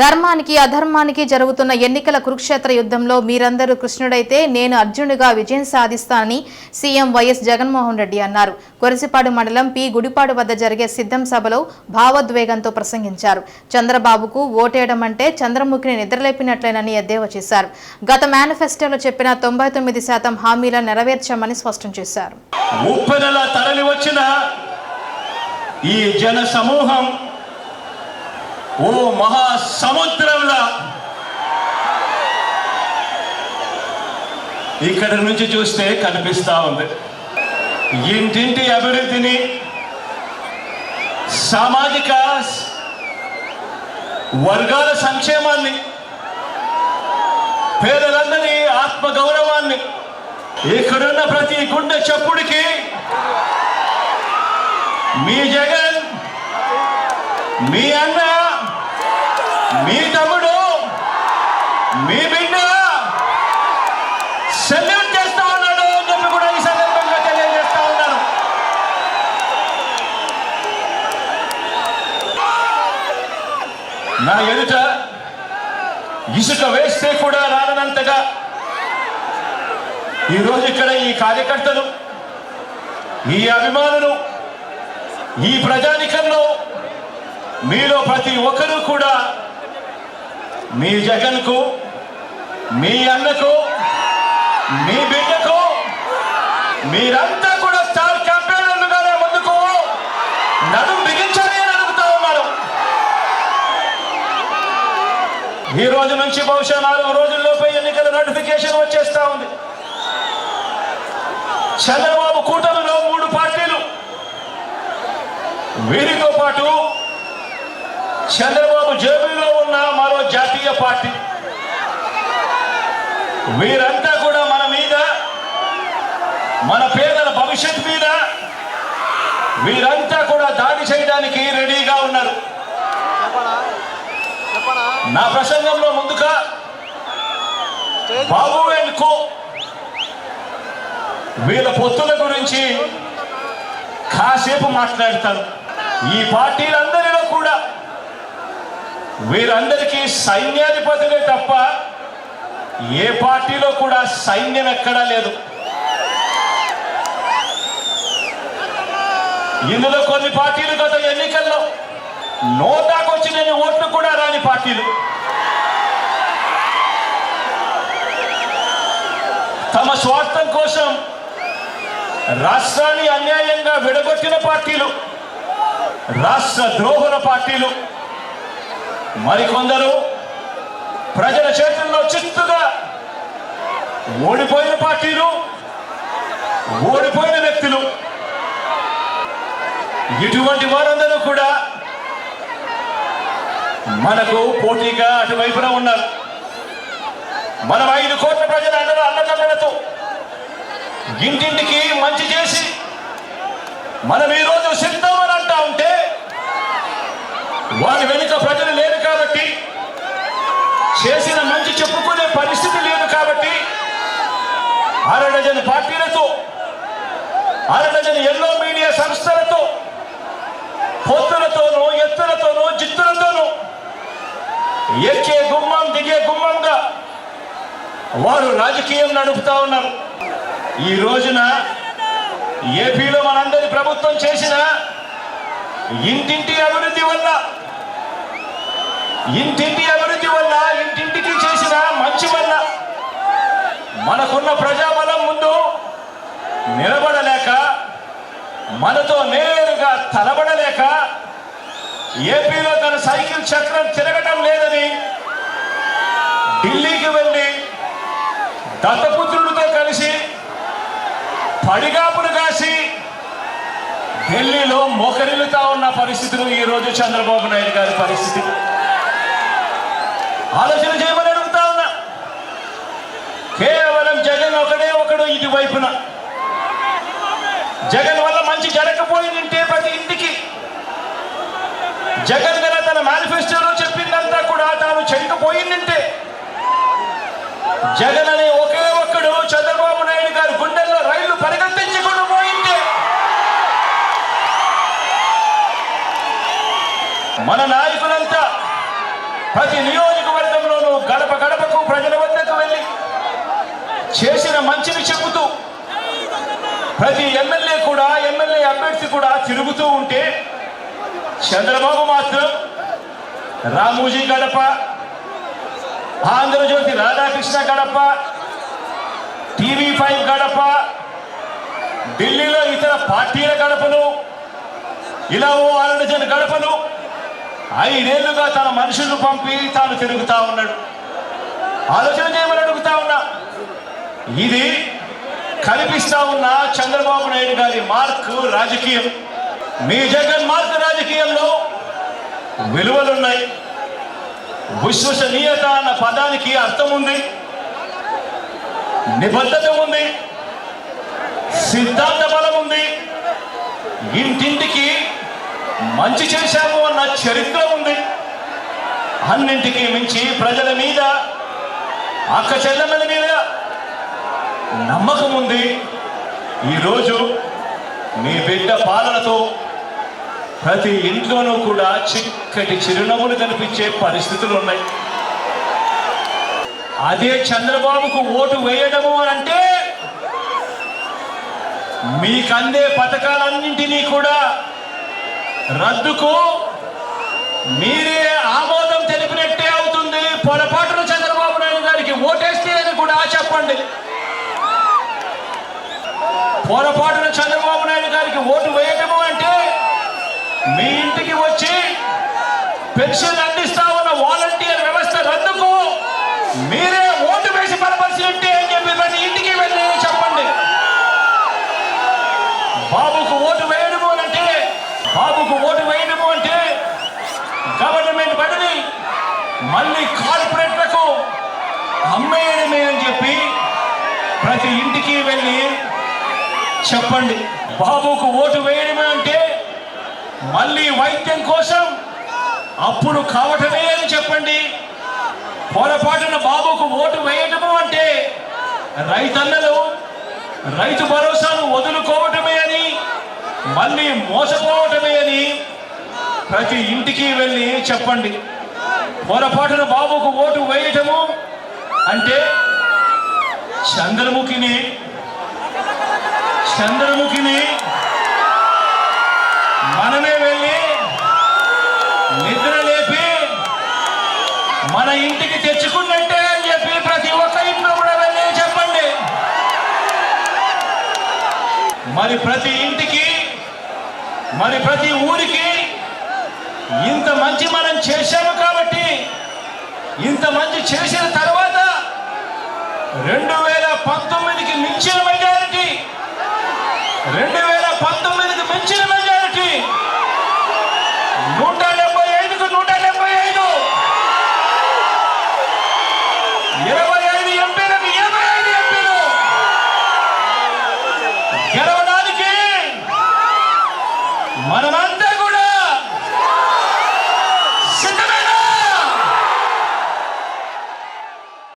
ధర్మానికి అధర్మానికి జరుగుతున్న ఎన్నికల కురుక్షేత్ర యుద్ధంలో మీరందరూ కృష్ణుడైతే నేను అర్జునుడిగా విజయం సాధిస్తానని సీఎం వైఎస్ జగన్మోహన్ రెడ్డి అన్నారు. కొరసిపాడు మండలం పి. గుడిపాడు వద్ద జరిగే సిద్ధం సభలో భావోద్వేగంతో ప్రసంగించారు. చంద్రబాబుకు ఓటేయడం అంటే చంద్రముఖిని నిద్రలేపినట్లేనని ఎద్దేవా చేశారు. గత మేనిఫెస్టోలో చెప్పిన తొంభై తొమ్మిది శాతం హామీలను నెరవేర్చామని స్పష్టం చేశారు. ఈ జన సమూహం ఓ మహా సముద్రంలా ఇక్కడ నుంచి చూస్తే కనిపిస్తా ఉంది. ఇంటింటి అభివృద్ధిని సామాజిక వర్గాల సంక్షేమాన్ని పేదలందరి ఆత్మగౌరవాన్ని ఇక్కడున్న ప్రతి గుండె చప్పుడికి మీ జగన్ మీ అన్న మీ తమ్ముడు మీ బిడ్డ సెల్యూట్ చేస్తా ఉన్నాడు అని చెప్పి కూడా ఈ సందర్భంగా తెలియజేస్తా ఉన్నాను నా ఎదుట ఇసుక వేస్తే కూడా రాలనంతగా ఈరోజు ఇక్కడ ఈ కార్యకర్తలు ఈ అభిమానులు ఈ ప్రజానికంలో మీలో ప్రతి ఒక్కరూ కూడా మీ జగన్కు మీ అన్నకు మీ బిడ్డకు మీరంతా కూడా స్టార్ క్యాంపెయినర్లుగానే ముందుకు నడుం బిగించాలి అని అడుగుతా ఉన్నాడు. ఈ రోజు నుంచి బహుశా నాలుగు రోజుల్లోపై ఎన్నికల నోటిఫికేషన్ వచ్చేస్తా ఉంది. చంద్రబాబు కూటమిలో మూడు పార్టీలు. వీరితో పాటు చంద్ర చంద్రబాబు జేబులో ఉన్న మరో జాతీయ పార్టీ. వీరంతా కూడా మన మీద మన పేదల భవిష్యత్ మీద వీరంతా కూడా దాడి చేయడానికి రెడీగా ఉన్నారు. నా ప్రసంగంలో ముందుగా బాబు అండ్ కో వీళ్ళ పొత్తుల గురించి కాసేపు మాట్లాడతారు ఈ పార్టీలందరిలో కూడా వీరందరికీ సైన్యాధిపతులే తప్ప ఏ పార్టీలో కూడా సైన్యం ఎక్కడా లేదు. ఇందులో కొన్ని పార్టీలు గత ఎన్నికల్లో నోటాకొచ్చినన్ని ఓట్లు కూడా రాని పార్టీలు. తమ స్వార్థం కోసం రాష్ట్రాన్ని అన్యాయంగా విడగొట్టిన పార్టీలు రాష్ట్ర ద్రోహుల పార్టీలు మరికొందరు ప్రజల చేతుల్లో చిత్తుగా ఓడిపోయిన పార్టీలు ఓడిపోయిన వ్యక్తులు. ఇటువంటి వారందరూ కూడా మనకు పోటీగా అటువైపున ఉన్నారు. మనం ఐదు కోట్ల ప్రజల అందరూ అన్నదమ్ములతో ఇంటింటికి మంచి చేసి మనం ఈరోజు సిద్ధ వారి వెనుక ప్రజలు లేరు కాబట్టి చేసిన మంచి చెప్పుకునే పరిస్థితి లేదు కాబట్టి అరడజన్ పార్టీలతో అరడజన్ ఎల్లో మీడియా సంస్థలతో పొత్తులతోనూ ఎత్తులతోనూ జిత్తులతోనూ ఎక్కే గుమ్మం దిగే గుమ్మంగా వారు రాజకీయం నడుపుతా ఉన్నారు. ఈ రోజున ఏపీలో మనందరి ప్రభుత్వం చేసిన ఇంటింటి అభివృద్ధి వల్ల ఇంటింటి అభివృద్ధి వల్ల ఇంటింటికి చేసిన మంచి వల్ల మనకున్న ప్రజాబలం ముందు నిలబడలేక మనతో నేరుగా తలబడలేక ఏపీలో తన సైకిల్ చక్రం తిరగటం లేదని ఢిల్లీకి వెళ్ళి దత్తపుత్రుడితో కలిసి పడిగాపులు కాసి ఢిల్లీలో మోకరిల్లుతా ఉన్న పరిస్థితులు ఈరోజు చంద్రబాబు నాయుడు గారి పరిస్థితి. ఆలోచన చేయమని అడుగుతా ఉన్నా. కేవలం జగన్ ఒకడే ఒకడు ఇటువైపున. జగన్ వల్ల మంచి జరగకపోయిందంటే ప్రతి ఇంటికి. జగన్ గల తన మేనిఫెస్టోలో చెప్పిందంతా కూడా తాను చేయకపోయిందంటే జగన్ అనే ఒకే ఒక్కడు చంద్రబాబు నాయుడు గారి గుండెల్లో రైళ్ళు పరిగెత్తించకుండా పోయింటే. మన నాయకులంతా ప్రతి నియోజక గడప గడపకు ప్రజల వద్దకు వెళ్ళి చేసిన మంచిని చెబుతూ ప్రతి ఎమ్మెల్యే కూడా ఎమ్మెల్యే అభ్యర్థి కూడా తిరుగుతూ ఉంటే చంద్రబాబు మాత్రం రామూజీ గడప ఆంధ్రజ్యోతి రాధాకృష్ణ గడప టీవీ ఫైవ్ గడప ఢిల్లీలో ఇతర పార్టీల గడపను ఇలా ఓ ఆరు గడపను ఐదేళ్ళుగా తన మనుషులను పంపి తాను తిరుగుతా ఉన్నాడు. ఆలోచన చేయమని అడుగుతా ఉన్నా. ఇది కనిపిస్తా ఉన్న చంద్రబాబు నాయుడు గారి మార్క్ రాజకీయం. మీ జగన్ మార్క్ రాజకీయంలో విలువలున్నాయి. విశ్వసనీయత అన్న పదానికి అర్థం ఉంది. నిబద్ధత ఉంది. సిద్ధాంత బలం ఉంది. ఇంటింటికి మంచి చేశాము అన్న చరిత్ర ఉంది. అన్నింటికి మించి ప్రజల మీద అక్క చెల్లెమ్మల మీద నమ్మకం ఉంది. ఈరోజు మీ బిడ్డ పాలనతో ప్రతి ఇంట్లోనూ కూడా చిక్కటి చిరునవ్వులు కనిపించే పరిస్థితులు ఉన్నాయి. అదే చంద్రబాబుకు ఓటు వేయడము అని అంటే మీకు అందే పథకాలన్నింటినీ కూడా రద్దుకు మీరే ఆమోదం తెలిపినట్టే అవుతుంది పొరపాటున చంద్రబాబు నాయుడు గారికి ఓటేస్తే అని కూడా చెప్పండి. పొరపాటున చంద్రబాబు నాయుడు గారికి ఓటు వేయటము అంటే మీ ఇంటికి వచ్చి పెన్షన్ అందిస్తా ఉన్న వాలంటీర్ వ్యవస్థ రద్దుకు మీరే ఓటు వేసి బలపరిచినట్టే అని చెప్పి ప్రతి ఇంటికి వెళ్ళి చెప్పండి. బాబుకు ఓటు వేయడము అంటే బాబుకు ఓటు వేయడము అంటే గవర్నమెంట్ బడిని మళ్ళీ కార్పొరేట్ అమ్మేయడమే అని చెప్పి ప్రతి ఇంటికి వెళ్ళి చెప్పండి. బాబుకు ఓటు వేయడమే అంటే మళ్ళీ వైద్యం కోసం అప్పులు కావటమే అని చెప్పండి. పొరపాటున బాబుకు ఓటు వేయటము అంటే రైతన్నలు రైతు భరోసాను వదులుకోవటమే అని మళ్ళీ మోసపోవటమే అని ప్రతి ఇంటికి వెళ్ళి చెప్పండి. పొరపాటున బాబుకు ఓటు వేయటము అంటే చంద్రముఖిని చంద్రముఖిని మనమే వెళ్ళి నిద్ర లేపి మన ఇంటికి తెచ్చుకున్నట్టే అని చెప్పి ప్రతి ఒక్క ఇంట్లో కూడా వెళ్ళి చెప్పండి. మరి ప్రతి ఇంటికి మరి ప్రతి ఊరికి ఇంత మంచి మనం చేశాము కాబట్టి ఇంత మంచి చేసిన తర్వాత రెండు వేల పంతొమ్మిదికి మించిన మెజారిటీ రెండు వేల పంతొమ్మిదికి మించిన మెజారిటీ